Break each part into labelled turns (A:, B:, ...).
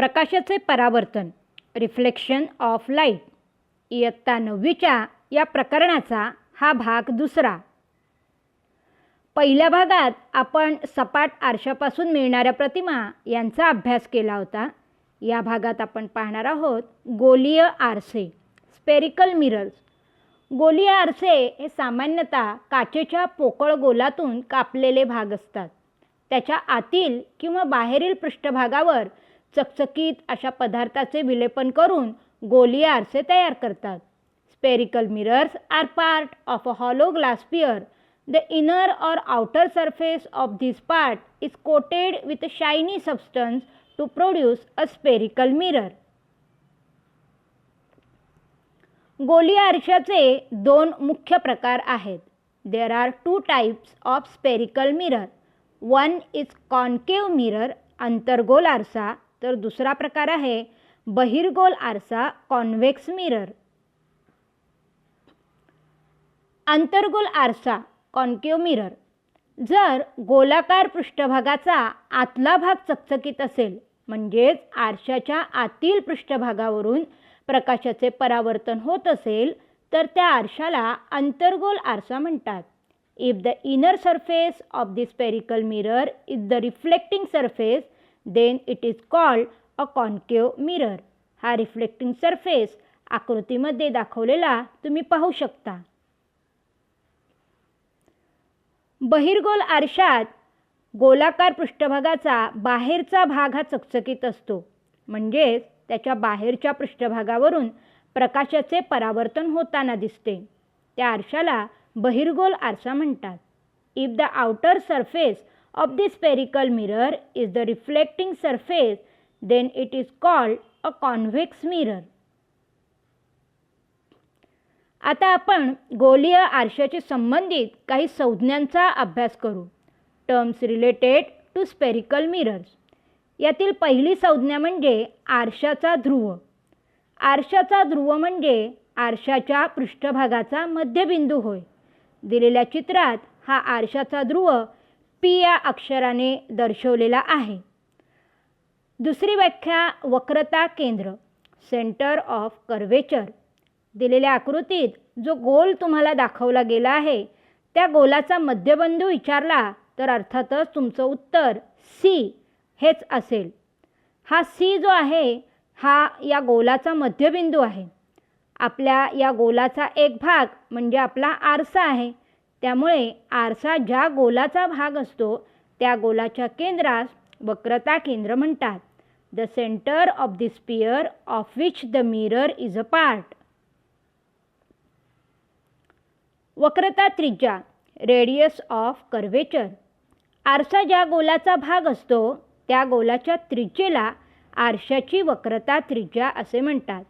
A: प्रकाशाचे परावर्तन reflection of light इयत्ता नववीच्या या प्रकरणाचा हा भाग दुसरा. पहिल्या भागात आपण सपाट आरशापासून मिळणाऱ्या प्रतिमा यांचा अभ्यास केला होता. या भागात आपण पाहणार आहोत गोलीय आरसे स्पेरिकल मिरर्स गोलीय आरसे हे सामान्यतः काचेच्या पोकळ गोलातून कापलेले भाग असतात. त्याच्या आतील किंवा बाहेरील पृष्ठभागावर चकचकीत अशा पदार्थाचे विलेपन करून गोलीय आरसे तयार करतात. Spherical mirrors are part of a hollow glass sphere the inner or outer surface of this part is coated with shiny shiny to produce a spherical mirror. mirror. गोली आरशाचे दोन मुख्य प्रकार आहेत. There are two types of spherical mirror one is concave mirror अंतर्गोल आरसा तर दुसरा प्रकार आहे बहिर्गोल आरसा कॉन्व्हेक्स मिरर. अंतर्गोल आरसा कॉन्केव मिरर. जर गोलाकार पृष्ठभागाचा आतला भाग चकचकीत असेल म्हणजेच आरशाच्या आतील पृष्ठभागावरून प्रकाशाचे परावर्तन होत असेल तर त्या आरशाला अंतर्गोल आरसा म्हणतात. If the inner surface of the spherical mirror is the reflecting surface then it is called a concave mirror हा रिफ्लेक्टिंग सरफेस आकृतीमध्ये दाखवलेला तुम्ही पाहू शकता. बहिर्गोल आरशात गोलाकार पृष्ठभागाचा बाहेरचा भाग हा चकचकीत असतो. म्हणजेच त्याच्या बाहेरच्या पृष्ठभागावरून प्रकाशाचे परावर्तन होताना दिसते. त्या आरशाला बहिर्गोल आरसा म्हणतात. If the outer surface of the spherical mirror is the reflecting surface, then it is called a convex mirror आता आपण गोलीय आरशाशी संबंधित काही संज्ञांचा अभ्यास करू. Terms related to spherical mirrors यातील पहिली संज्ञा म्हणजे आरशाचा ध्रुव. आरशाचा ध्रुव म्हणजे आरशाच्या पृष्ठभागाचा मध्यबिंदू होय. दिलेल्या चित्रात हा आरशाचा ध्रुव पी या अक्षराने दर्शवलेला आहे. दुसरी व्याख्या वक्रता केंद्र सेंटर ऑफ कर्वेचर दिलेल्या आकृतीत जो गोल तुम्हाला दाखवला गेला आहे त्या गोलाचा मध्यबिंदू विचारला तर अर्थातच तुमचं उत्तर सी हेच असेल. हा सी जो आहे हा या गोलाचा मध्यबिंदू आहे. आपल्या या गोलाचा एक भाग म्हणजे आपला आरसा आहे. त्यामुळे आरसा ज्या गोलाचा भाग असतो त्या गोलाच्या केंद्रास वक्रता केंद्र म्हणतात. The centre of the sphere of which the mirror is a part वक्रता त्रिज्या रेडियस ऑफ कर्वेचर आरसा ज्या गोलाचा भाग असतो त्या गोलाच्या त्रिज्येला आरशाची वक्रता त्रिज्या असे म्हणतात.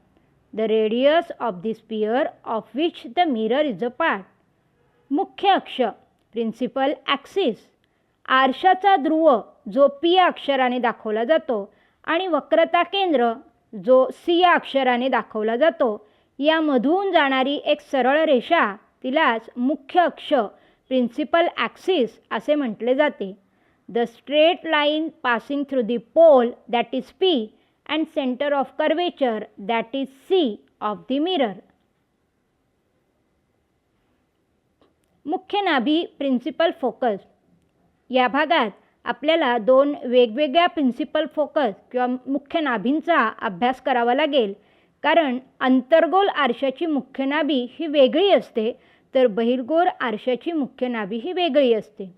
A: The radius of the sphere of which the mirror is a part मुख्य अक्ष प्रिन्सिपल ॲक्सिस आरशाचा ध्रुव जो पी या अक्षराने दाखवला जातो आणि वक्रता केंद्र जो सी या अक्षराने दाखवला जातो यामधून जाणारी एक सरळ रेषा तिलाच मुख्य अक्ष प्रिन्सिपल ॲक्सिस असे म्हटले जाते. The straight line passing through the pole that is P and centre of curvature that is C of the mirror मुख्य नाभी प्रिन्सिपल फोकस या भागात आपल्याला दोन वेगवेगळ्या प्रिन्सिपल फोकस किंवा मुख्य नाभींचा अभ्यास करावा लागेल. कारण अंतर्गोल आरशाची मुख्य नाभी ही वेगळी असते तर बहिर्गोल आरशाची मुख्य नाभी ही वेगळी असते.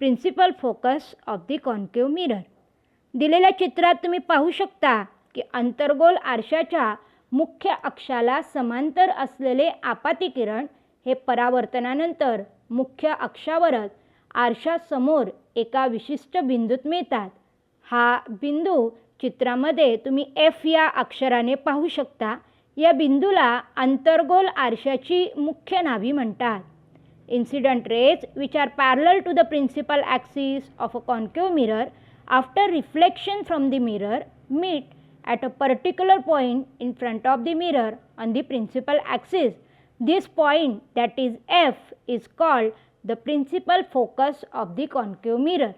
A: Principal focus of the concave mirror दिलेल्या चित्रात तुम्ही पाहू शकता की अंतर्गोल आरशाच्या मुख्य अक्षाला समांतर असलेले आपाती किरण हे परावर्तनानंतर मुख्य अक्षावरच आरशासमोर एका विशिष्ट बिंदूत मिळतात. हा बिंदू चित्रामध्ये तुम्ही एफ या अक्षराने पाहू शकता. या बिंदूला अंतर्गोल आरशाची मुख्य नाभी म्हणतात. Incident rays which are parallel to the principal axis of a concave mirror after reflection from the mirror meet at a particular point in front of the mirror on the principal axis This point that is F is called the principal focus of the concave mirror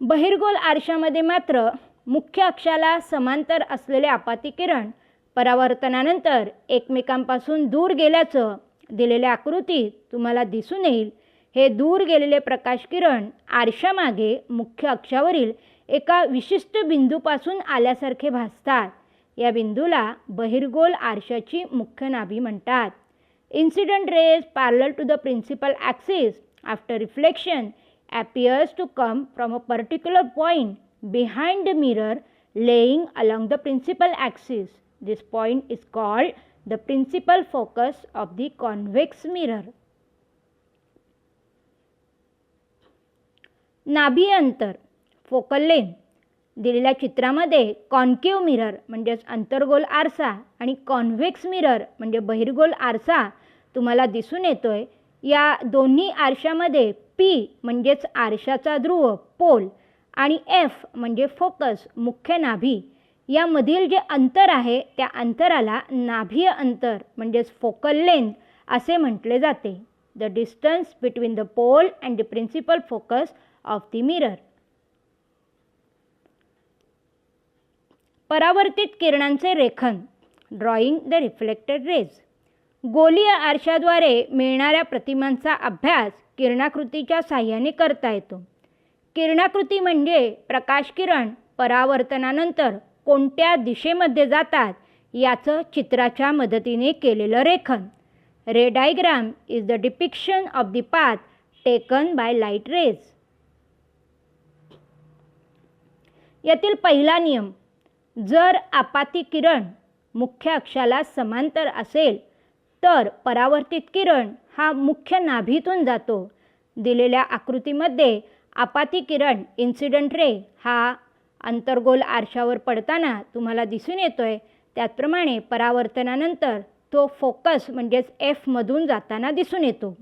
A: बहिर्गोल आरशामध्ये मात्र मुख्य अक्षाला समांतर असलेले आपाती किरण परावर्तनानंतर एकमेकांपासून दूर गेल्याचं दिलेल्या आकृतीत तुम्हाला दिसून येईल. हे दूर गेलेले प्रकाश किरण आरशामागे मुख्य अक्षावरील एका विशिष्ट बिंदूपासून आल्यासारखे भासतात. या बिंदूला बहिरगोल आरशाची मुख्य नाभी म्हणतात. Incident rays parallel to the principal axis after reflection appears to come from a particular point behind the mirror lying along the principal axis this point is called the principal focus of the convex mirror नाभी अंतर focal length दिलेल्या चित्रामध्ये concave mirror म्हणजेच अंतर्गोल आरसा आणि convex mirror म्हणजे बहिर्गोल आरसा तुम्हाला दिसून येतोय. या दोन्ही आरशामध्ये पी म्हणजेच आरशाचा ध्रुव पोल आणि एफ म्हणजे फोकस मुख्य नाभी. यामधील जे अंतर आहे त्या अंतराला नाभीय अंतर म्हणजेच फोकल लेंथ असे म्हटले जाते. The distance between the pole and the principal focus of the mirror परावर्तित किरणांचे रेखन ड्रॉइंग द रिफ्लेक्टेड रेज गोलीय आरशाद्वारे मिळणाऱ्या प्रतिमांचा अभ्यास किरणाकृतीच्या साह्याने करता येतो. किरणाकृती म्हणजे प्रकाश किरण परावर्तनानंतर कोणत्या दिशेमध्ये जातात याचं चित्राच्या मदतीने केलेलं रेखन. Ray diagram is the depiction of the path taken by light rays. यातील पहिला नियम जर आपाती किरण मुख्य अक्षाला समांतर असेल तर परावर्तित किरण हा मुख्य नाभीतून जातो. दिलेल्या आकृतीमध्ये आपाती किरण इन्सिडंट रे हा अंतर्गोल आरशावर पडताना तुम्हाला दिसून येतो आहे त्याचप्रमाणे परावर्तनानंतर तो फोकस म्हणजेच एफमधून जाताना दिसून येतो.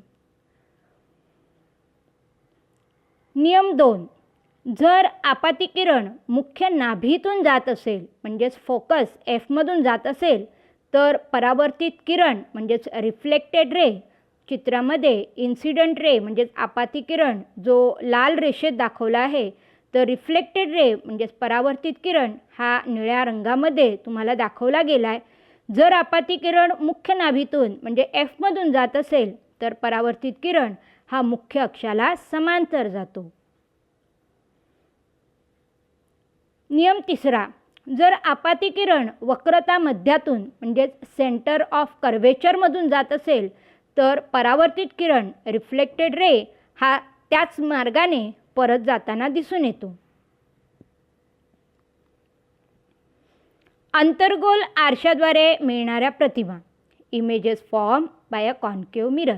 A: नियम दोन. जर आपाती किरण मुख्य नाभीतून जात असेल म्हणजेच फोकस एफमधून जात असेल तर परावर्तित किरण म्हणजेच रिफ्लेक्टेड रे चित्रामध्ये इन्सिडंट रे म्हणजेच आपाती किरण जो लाल रेषेत दाखवला आहे तर रिफ्लेक्टेड रे म्हणजेच परावर्तित किरण हा निळ्या रंगामध्ये तुम्हाला दाखवला गेला आहे जर आपाती किरण मुख्य नाभीतून म्हणजे एफमधून जात असेल तर परावर्तित किरण हा मुख्य अक्षाला समांतर जातो. नियम तिसरा जर आपाती किरण वक्रता मध्यातून म्हणजेच सेंटर ऑफ कर्वेचरमधून जात असेल तर परावर्तित किरण रिफ्लेक्टेड रे हा त्याच मार्गाने परत जाताना दिसून येतो. अंतर्गोल आरशाद्वारे मिळणाऱ्या प्रतिमा images form by a concave mirror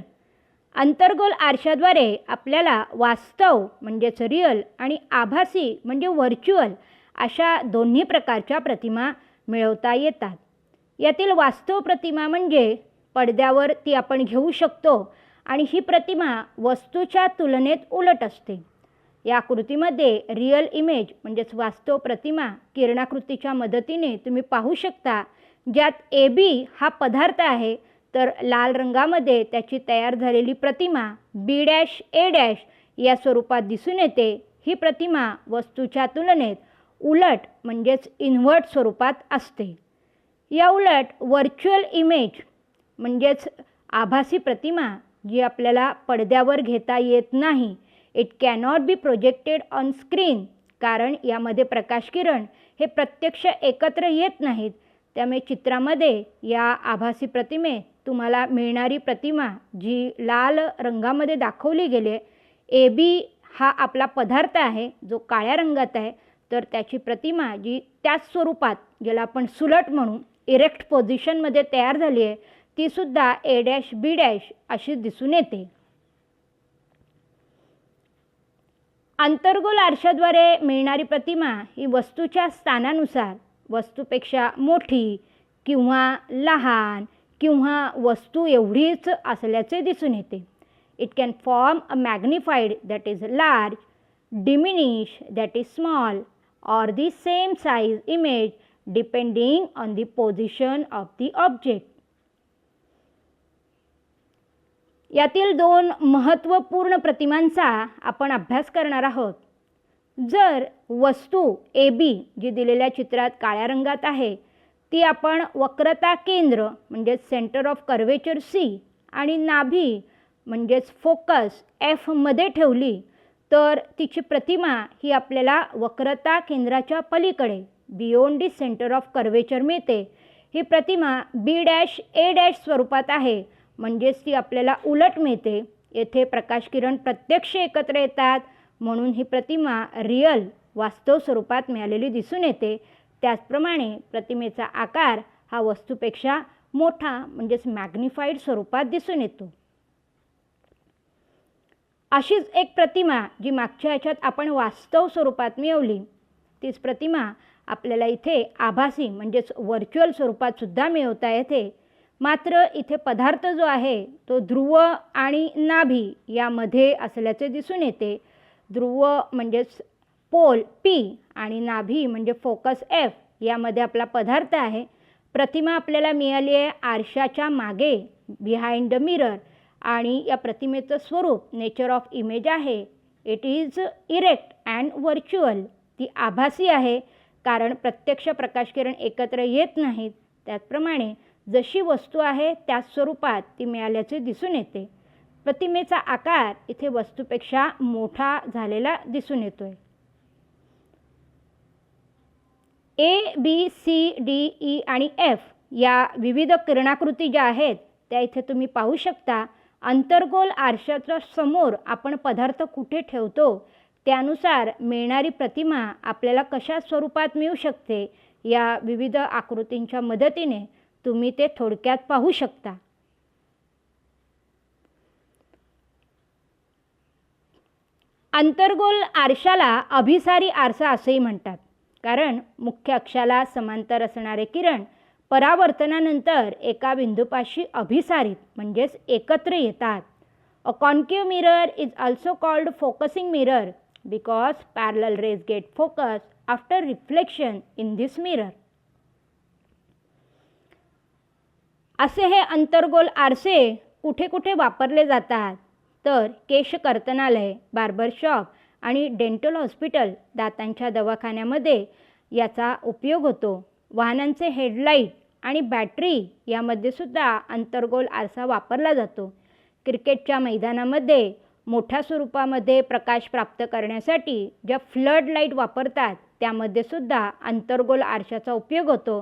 A: अंतर्गोल आरशाद्वारे आपल्याला वास्तव म्हणजेच रिअल आणि आभासी म्हणजे व्हर्च्युअल अशा दोन्ही प्रकारच्या प्रतिमा मिळवता येतात. यातील वास्तव प्रतिमा म्हणजे पडद्यावर ती आपण घेऊ शकतो आणि ही प्रतिमा वस्तूच्या तुलनेत उलट असते. या कृतीमध्ये रिअल इमेज म्हणजेच वास्तव प्रतिमा किरणाकृतीच्या मदतीने तुम्ही पाहू शकता. ज्यात ए बी हा पदार्थ आहे तर लाल रंगामध्ये त्याची तयार झालेली प्रतिमा बी डॅश ए डॅश या स्वरूपात दिसून येते. ही प्रतिमा वस्तूच्या तुलनेत उलट म्हणजेच इन्व्हर्ट स्वरूपात असते. या उलट व्हर्च्युअल इमेज म्हणजेच आभासी प्रतिमा जी आपल्याला पडद्यावर घेता येत नाही it cannot be projected on screen कारण यामध्ये प्रकाश किरण हे प्रत्यक्ष एकत्र येत नाहीत. त्यामुळे चित्रामध्ये या आभासी प्रतिमे तुम्हाला मिळणारी प्रतिमा जी लाल रंगामध्ये दाखवली गेली आहे ए बी हा आपला पदार्थ आहे जो काळ्या रंगात आहे तर त्याची प्रतिमा जी त्याच स्वरूपात ज्याला आपण सुलट म्हणू इरेक्ट पोझिशनमध्ये तयार झाली आहे तीसुद्धा ए डॅश बी डॅश अशी दिसून येते. अंतर्गोल आरशाद्वारे मिळणारी प्रतिमा ही वस्तूच्या स्थानानुसार वस्तूपेक्षा मोठी किंवा लहान किंवा वस्तू एवढीच असल्याचे दिसून येते. It can form a magnified that is large diminish that is small or the same size image depending on the position of the object. यातील दोन महत्त्वपूर्ण प्रतिमांचा आपण अभ्यास करणार आहोत जर वस्तू ए बी जी दिलेल्या चित्रात काळ्या रंगात आहे ती आपण वक्रता केंद्र म्हणजेच सेंटर ऑफ कर्वेचर सी आणि नाभी म्हणजेच फोकस एफमध्ये ठेवली तर तिची प्रतिमा ही आपल्याला वक्रता केंद्राच्या पलीकडे beyond the centre of curvature मिळते. ही प्रतिमा बी डॅश ए डॅश स्वरूपात आहे. म्हणजेच ती आपल्याला उलट मिळते. येथे प्रकाश किरण प्रत्यक्ष एकत्र येतात. म्हणून ही प्रतिमा रिअल वास्तव स्वरूपात मिळालेली दिसून येते. त्याचप्रमाणे प्रतिमेचा आकार हा वस्तूपेक्षा मोठा म्हणजेच मॅग्निफाईड स्वरूपात दिसून येतो. अशीच एक प्रतिमा जी मागच्या ह्याच्यात आपण वास्तव स्वरूपात मिळवली तीच प्रतिमा आपल्याला इथे आभासी म्हणजेच व्हर्च्युअल स्वरूपात सुद्धा मिळवता येते. मात्र इथे पदार्थ जो आहे तो ध्रुव आणि नाभी यामध्ये असल्याचे दिसून येते. ध्रुव म्हणजेच पोल पी आणि नाभी म्हणजे फोकस एफ यामध्ये आपला पदार्थ आहे. प्रतिमा आपल्याला मिळाली आहे आरशाच्या मागे बिहाइंड द मिरर आणि या प्रतिमेचं स्वरूप नेचर ऑफ इमेज आहे. It is erect and virtual ती आभासी आहे कारण प्रत्यक्ष प्रकाशकिरण एकत्र येत नाहीत. त्याचप्रमाणे जशी वस्तू आहे त्याच स्वरूपात ती मिळाल्याचे दिसून येते. प्रतिमेचा आकार इथे वस्तूपेक्षा मोठा झालेला दिसून येतोय. A B C D E आणि एफ या विविध किरणाकृती ज्या आहेत त्या इथे तुम्ही पाहू शकता. अंतर्गोल आरशाच्या समोर आपण पदार्थ कुठे ठेवतो त्यानुसार मिळणारी प्रतिमा आपल्याला कशा स्वरूपात मिळू शकते या विविध आकृतींच्या मदतीने तुम्ही ते थोडक्यात पाहू शकता. अंतर्गोल आरशाला अभिसारी आरसा असेही म्हणतात कारण मुख्य अक्षाला समांतर असणारे किरण परावर्तनानंतर एका बिंदूपाशी अभिसारित म्हणजेच एकत्र येतात. A concave mirror is also called focusing mirror because parallel rays get focus after reflection in this mirror असे हे अंतर्गोल आरसे कुठे कुठे वापरले जातात? तर केश कर्तनालय बार्बर शॉप आणि डेंटल हॉस्पिटल दातांच्या दवाखान्यामध्ये याचा उपयोग होतो. वाहनांचे हेडलाईट आणि बॅटरी यामध्ये सुद्धा अंतर्गोल आरसा वापरला जातो. क्रिकेटच्या मैदानामध्ये मोठ्या स्वरूपामध्ये प्रकाश प्राप्त करण्यासाठी ज्या फ्लड लाइट वापरतात त्यामध्ये सुद्धा अंतर्गोल आरशाचा उपयोग होतो.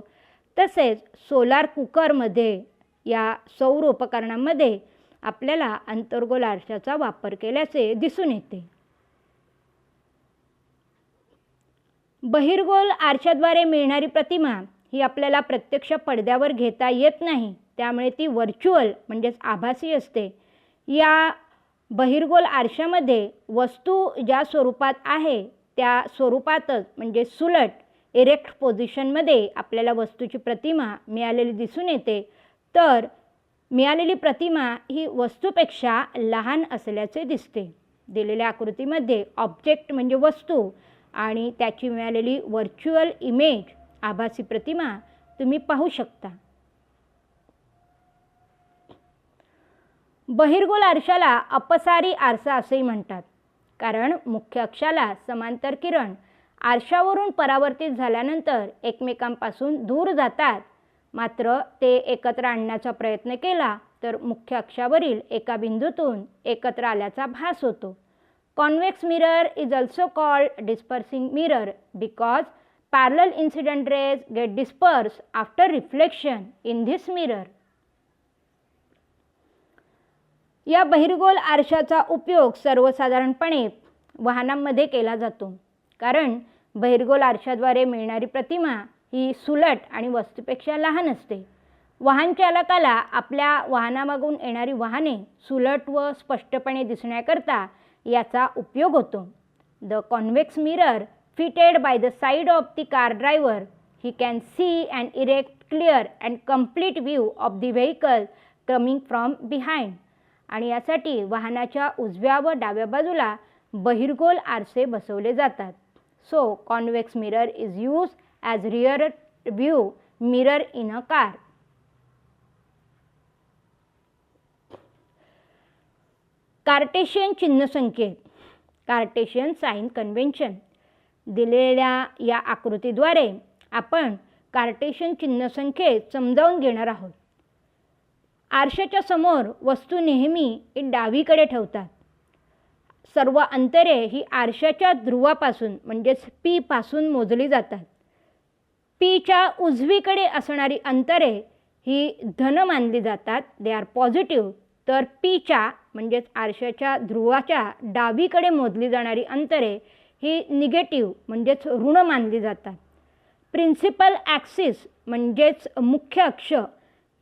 A: तसेच सोलार कुकरमध्ये या सौर उपकरणामध्ये आपल्याला अंतर्गोल आरशाचा वापर केल्याचे दिसून येते. बहिर्गोल आरशाद्वारे मिळणारी प्रतिमा ही आपल्याला प्रत्यक्ष पडद्यावर घेता येत नाही. त्यामुळे ती व्हर्च्युअल म्हणजेच आभासी असते. या बहिर्गोल आरशामध्ये वस्तू ज्या स्वरूपात आहे त्या स्वरूपातच म्हणजे सुलट इरेक्ट पोझिशनमध्ये आपल्याला वस्तूची प्रतिमा मिळालेली दिसून येते. तर मिळालेली प्रतिमा ही वस्तूपेक्षा लहान असल्याचे दिसते. दिलेल्या आकृतीमध्ये ऑब्जेक्ट म्हणजे वस्तू आणि त्याची मिळालेली व्हर्च्युअल इमेज आभासी प्रतिमा तुम्ही पाहू शकता. बहिर्गोल आरशाला अपसारी आरसा असेही म्हणतात. कारण मुख्य अक्षाला समांतर किरण आरशावरून परावर्तित झाल्यानंतर एकमेकांपासून दूर जातात. मात्र ते एकत्र आणण्याचा प्रयत्न केला तर मुख्य अक्षावरील एका बिंदूतून एकत्र आल्याचा भास होतो. Convex mirror is also called dispersing mirror because parallel incident rays get disperse after reflection in this mirror या बहिर्गोल आरशाचा उपयोग सर्वसाधारणपणे वाहनांमध्ये केला जातो कारण बहिर्गोल आरशाद्वारे मिळणारी प्रतिमा ही सुलट आणि वस्तूपेक्षा लहान असते. वाहन चालकाला आपल्या वाहनामागून येणारी वाहने सुलट व स्पष्टपणे दिसण्याकरता याचा उपयोग होतो. The convex mirror fitted by the side of the car driver, he can see an erect clear and complete view of the vehicle coming from behind आणि यासाठी वाहनाच्या उजव्या व डाव्या बाजूला बहिर्गोल आरसे बसवले जातात. So convex mirror is use as rear view mirror in a car Cartesian चिन्ह संकेत कार्टेशियन साइन कन्व्हेन्शन दिलेल्या या आकृतीद्वारे आपण कार्टेशियन चिन्हसंख्येत समजावून घेणार आहोत. आरशाच्या समोर वस्तू नेहमी डावीकडे ठेवतात. सर्व अंतरे ही आरशाच्या ध्रुवापासून म्हणजेच पी पासून मोजली जातात. पीच्या उजवीकडे असणारी अंतरे ही धन मानली जातात. दे आर पॉझिटिव्ह तर पीच्या म्हणजेच आरशाच्या ध्रुवाच्या डावीकडे मोजली जाणारी अंतरे ही निगेटिव्ह म्हणजेच ऋण मानली जातात. प्रिन्सिपल ॲक्सिस म्हणजेच मुख्य अक्ष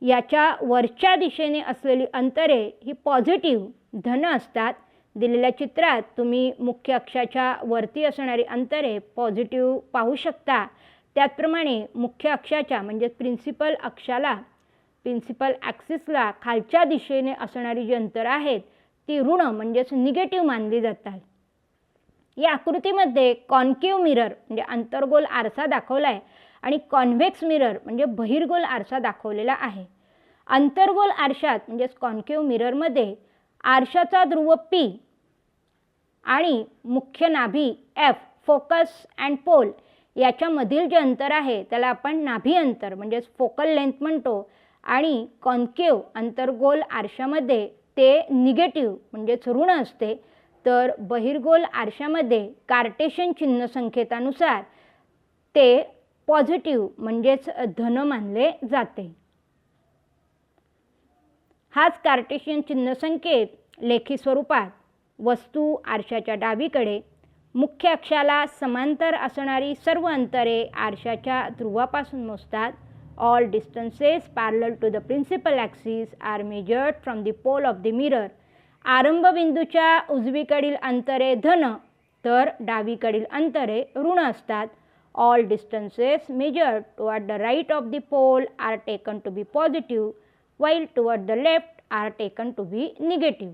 A: याच्या वरच्या दिशेने असलेली अंतरे ही पॉझिटिव्ह धन असतात. दिलेल्या चित्रात तुम्ही मुख्य अक्षाच्या वरती असणारी अंतरे पॉझिटिव्ह पाहू शकता. त्याचप्रमाणे मुख्य अक्षाच्या म्हणजेच प्रिन्सिपल अक्षाला प्रिन्सिपल ॲक्सिसला खालच्या दिशेने असणारी जी अंतर आहेत ती ऋण म्हणजेच निगेटिव्ह मानली जातात. या आकृतीमध्ये कॉन्केव्ह मिरर म्हणजे अंतर्गोल आरसा दाखवला आहे आणि कॉन्व्हेक्स मिरर म्हणजे बहिर्गोल आरसा दाखवलेला आहे. अंतर्गोल आरशात म्हणजेच कॉन्केव्ह मिररमध्ये आरशाचा ध्रुव पी आणि मुख्य नाभी एफ फोकस अँड पोल याच्यामधील जे अंतर आहे त्याला आपण नाभी अंतर म्हणजेच फोकल लेंथ म्हणतो आणि कॉन्केव अंतर्गोल आरशामध्ये ते निगेटिव्ह म्हणजेच ऋण असते तर बहिर्गोल आरशामध्ये कार्टेशन चिन्ह संकेतानुसार ते पॉझिटिव्ह म्हणजेच धन मानले जाते. हाच कार्टेशियन चिन्ह संकेत लेखी स्वरूपात वस्तू आरशाच्या डावीकडे मुख्य अक्षाला समांतर असणारी सर्व अंतरे आरशाच्या ध्रुवापासून मोजतात. All distances parallel to the principal axis are measured from the pole of the mirror आरंभबिंदूच्या उजवीकडील अंतरे धन तर डावीकडील अंतरे ऋण असतात. All distances measure toward the right of the pole are taken to be positive while toward the left are taken to be negative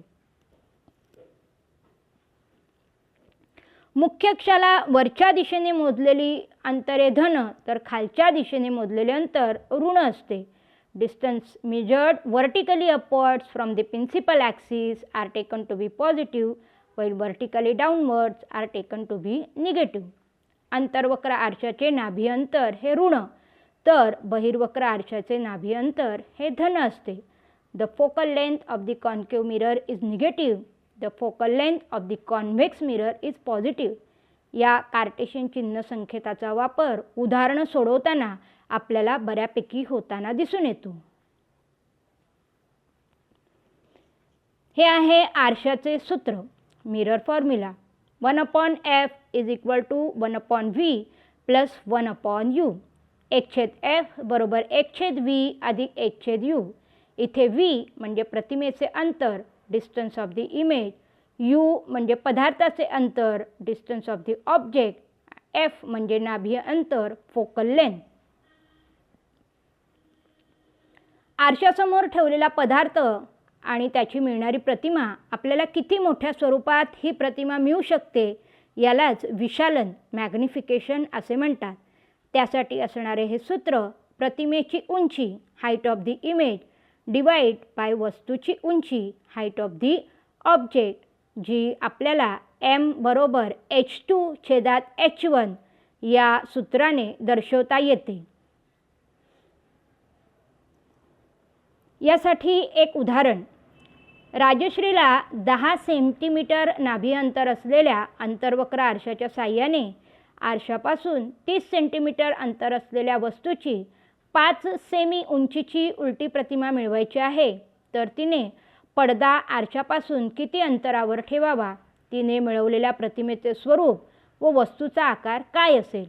A: मुख्य अक्षाला वरच्या दिशेने मोजलेली अंतरे धन तर खालच्या दिशेने मोजलेले अंतर ऋण असते. Distance measured vertically upwards from the principal axis are taken to be positive while vertically downwards are taken to be negative. अंतर्वक्र आरशाचे नाभी अंतर हे ऋण तर बहिर्वक्र आरशाचे नाभी अंतर हे धन असते the focal length of the concave mirror is negative the focal length of the convex mirror is positive या कार्टेशियन चिन्ह संकेताचा वापर उदाहरणं सोडवताना आपल्याला बऱ्यापैकी होताना दिसून येतो. हे आहे आरशाचे सूत्र mirror formula one upon F is equal to one upon V plus one upon U. एक छेद एफ बरोबर एक छेद व्ही अधिक एक छेद यू. इथे व्ही म्हणजे प्रतिमेचे अंतर distance of the image U म्हणजे पदार्थाचे अंतर distance of the object F म्हणजे नाभीय अंतर फोकल लेंथ आरशासमोर ठेवलेला पदार्थ आणि त्याची मिळणारी प्रतिमा आपल्याला किती मोठ्या स्वरूपात ही प्रतिमा मिळू शकते यालाच विशालन मॅग्निफिकेशन असे म्हणतात. त्यासाठी असणारे हे सूत्र प्रतिमेची उंची height of the image divide by वस्तूची उंची हाईट ऑफ दी ऑब्जेक्ट जी आपल्याला एम बरोबर एच टू छेदात एच वन या सूत्राने दर्शवता येते. यासाठी एक उदाहरण. राजश्रीला दहा सेंटीमीटर नाभी अंतर असलेल्या अंतर्वक्र आरशाच्या साह्याने आरशापासून तीस सेंटीमीटर अंतर असलेल्या वस्तूची पाच सेमी उंचीची उलटी प्रतिमा मिळवायची आहे. तर तिने पडदा आरशापासून किती अंतरावर ठेवावा? तिने मिळवलेल्या प्रतिमेचे स्वरूप व वस्तूचा आकार काय असेल?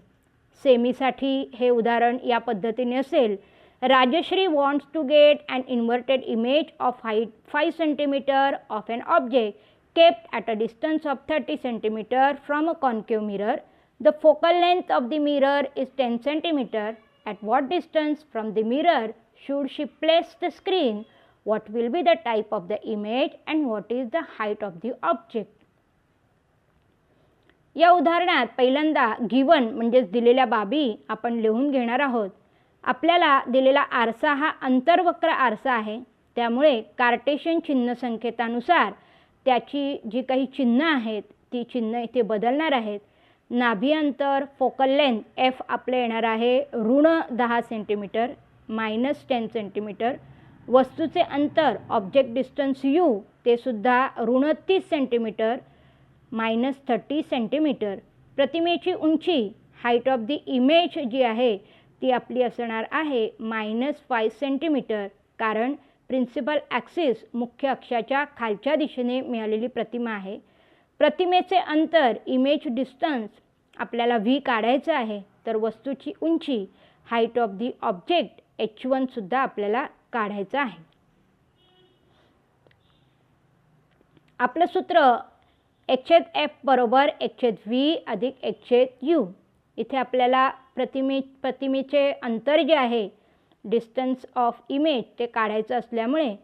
A: सेमीसाठी हे उदाहरण या पद्धतीने असेल. Rajshree wants to get and inverted image of height five centimetre of an object kept at a distance of thirty centimetre from a concave mirror the focal length of the mirror is ten centimetre at what distance from the mirror should she place the screen? What will be the type of the image and what is the height of the object? या उदाहरणात पहिल्यांदा given म्हणजेच दिलेल्या बाबी आपण लिहून घेणार आहोत. आपल्याला दिलेला आरसा हा अंतर्वक्र आरसा आहे. त्यामुळे कार्टेशियन चिन्ह संकेतानुसार त्याची जी काही चिन्ह आहेत ती चिन्ह इथे बदलणार आहेत. नाभी अंतर फोकल लेंथ एफ आपलं येणार आहे ऋण दहा सेंटीमीटर मायनस टेन सेंटीमीटर वस्तूचे अंतर ऑब्जेक्ट डिस्टन्स यू ते सुद्धा ऋण तीस सेंटीमीटर मायनस थर्टी सेंटीमीटर प्रतिमेची उंची हाईट ऑफ दी इमेज जी आहे ती आपली असणार आहे मायनस फाय सेंटीमीटर कारण प्रिन्सिपल ॲक्सिस मुख्य अक्षाच्या खालच्या दिशेने मिळालेली प्रतिमा आहे. प्रतिमेचे अंतर इमेज डिस्टन्स आपल्याला व्ही काढायचं आहे. तर वस्तूची उंची height of the object H वनसुद्धा आपल्याला काढायचं आहे. आपलं सूत्र एकशेद एफ बरोबर एकशेद व्ही अधिक एकशेद यू. इथे आपल्याला प्रतिमे प्रतिमेचे अंतर जे आहे डिस्टन्स ऑफ इमेज ते काढायचं असल्यामुळे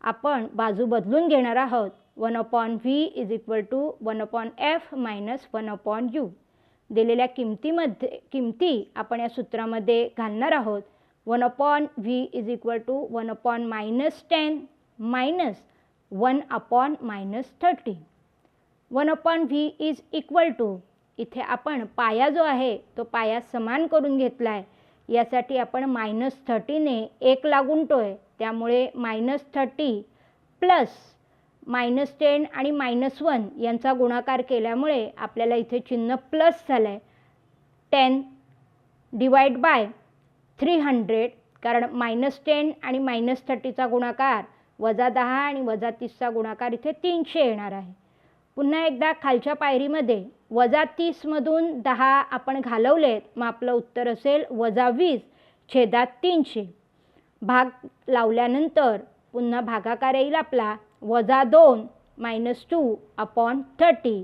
A: आपण बाजू बदलून घेणार आहोत. One upon V is equal to one upon F minus one upon U. दिलेल्या किमतीमध्ये किमती आपण या सूत्रामध्ये घालणार आहोत. One upon V is equal to one upon minus ten minus one upon minus thirty one upon V is equal to इथे आपण पाया जो आहे तो पाया समान करून घेतला आहे यासाठी आपण मायनस थर्टीने एक लागूनतो आहे त्यामुळे minus thirty plus minus ten आणि मायनस वन यांचा गुणाकार केल्यामुळे आपल्याला इथे चिन्ह प्लस झालं आहे ten divide by three hundred कारण मायनस टेन आणि मायनस थर्टीचा गुणाकार वजा दहा आणि वजा तीसचा गुणाकार इथे तीनशे येणार आहे. पुन्हा एकदा खालच्या पायरीमध्ये वजा तीसमधून दहा आपण घालवलेत मग आपलं उत्तर असेल वजा वीस छेदात तीनशे. भाग लावल्यानंतर पुन्हा भागाकार येईल आपला वजा दोन मायनस टू अपॉन थर्टी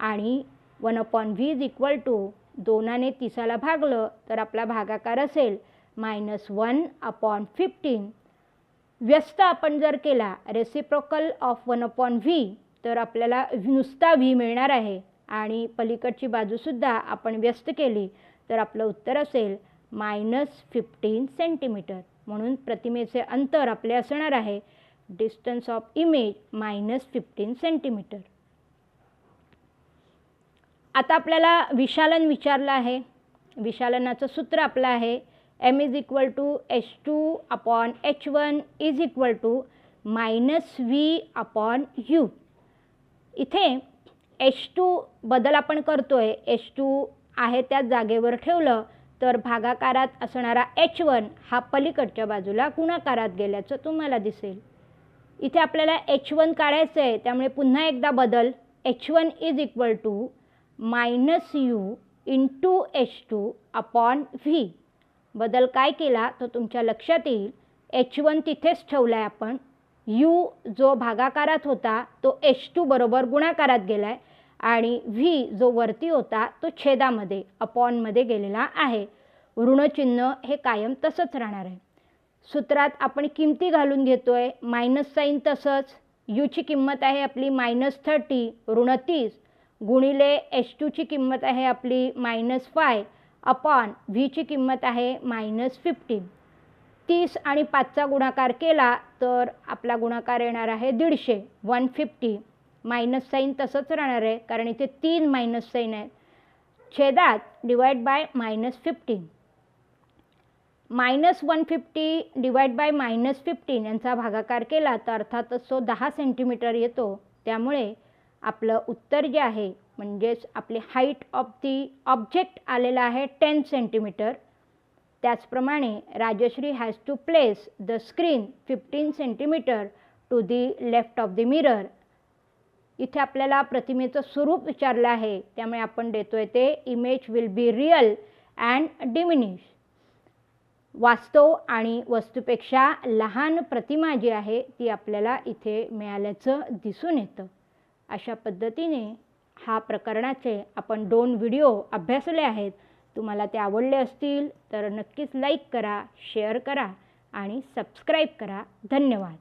A: आणि one upon V is equal to दोनाने तिसाला भागलं तर आपला भागाकार असेल मायनस वन अपॉन फिफ्टीन व्यस्त आपण जर केला reciprocal of one upon V तर आपल्याला नुसता व्ही मिळणार आहे. आणि पलीकडची बाजूसुद्धा आपण व्यस्त केली तर आपलं उत्तर असेल मायनस फिफ्टीन सेंटीमीटर म्हणून प्रतिमेचे अंतर आपले असणार आहे. Distance of image minus fifteen centimetre आता आपल्याला विशालन विचारलं आहे. विशालनाचं सूत्र आपलं आहे. M is equal to H two upon H one is equal to minus V upon U इथे एच टू बदल आपण करतो आहे एच टू आहे त्याच जागेवर ठेवलं तर भागाकारात असणारा एच वन हा पलीकडच्या बाजूला गुणाकारात गेल्याचं तुम्हाला दिसेल. इथे आपल्याला एच वन काढायचं आहे त्यामुळे पुन्हा एकदा बदल. H one is equal to minus U into H two upon V बदल काय केला तो तुमच्या लक्षात येईल. एच वन तिथेच ठेवला आहे आपण. यू जो भागाकारात होता तो एच टू बरोबर गुणाकारात गेला आहे आणि व्ही जो वरती होता तो छेदामध्ये अपॉनमध्ये गेलेला आहे. ऋणचिन्ह हे कायम तसंच राहणार आहे. सूत्रात आपण किमती घालून घेतो आहे मायनस साईन तसंच यूची किंमत आहे आपली मायनस थर्टी ऋण तीस. गुणिले एच टूची किंमत आहे आपली मायनस फाय अपॉन व्हीची किंमत आहे मायनस फिफ्टीन. तीस आणि पाचचा गुणाकार केला तर आपला गुणाकार येणार आहे दीडशे वन फिफ्टी. मायनस साईन तसंच राहणार आहे कारण इथे तीन मायनस साईन आहेत. छेदात divide by minus fifteen. Minus one fifty divide by minus fifteen यांचा भागाकार केला तर अर्थातच तो दहा सेंटीमीटर येतो. त्यामुळे आपलं उत्तर जे आहे म्हणजेच आपली हाईट ऑफ दी ऑब्जेक्ट आलेलं आहे टेन सेंटीमीटर त्याचप्रमाणे Rajshree has to place the screen fifteen centimetre to the left of the mirror इथे आपल्याला प्रतिमेचं स्वरूप विचारलं आहे त्यामुळे आपण देतो आहे ते image will be real and diminish वास्तव आणि वस्तूपेक्षा लहान प्रतिमा जी आहे ती आपल्याला इथे मिळाल्याचं दिसून येतं. अशा पद्धतीने हा प्रकरणाचे आपण दोन व्हिडिओ अभ्यासले आहेत. तुम्हाला ते आवडले असतील तर नक्कीच लाईक करा शेअर करा आणि सबस्क्राईब करा. धन्यवाद.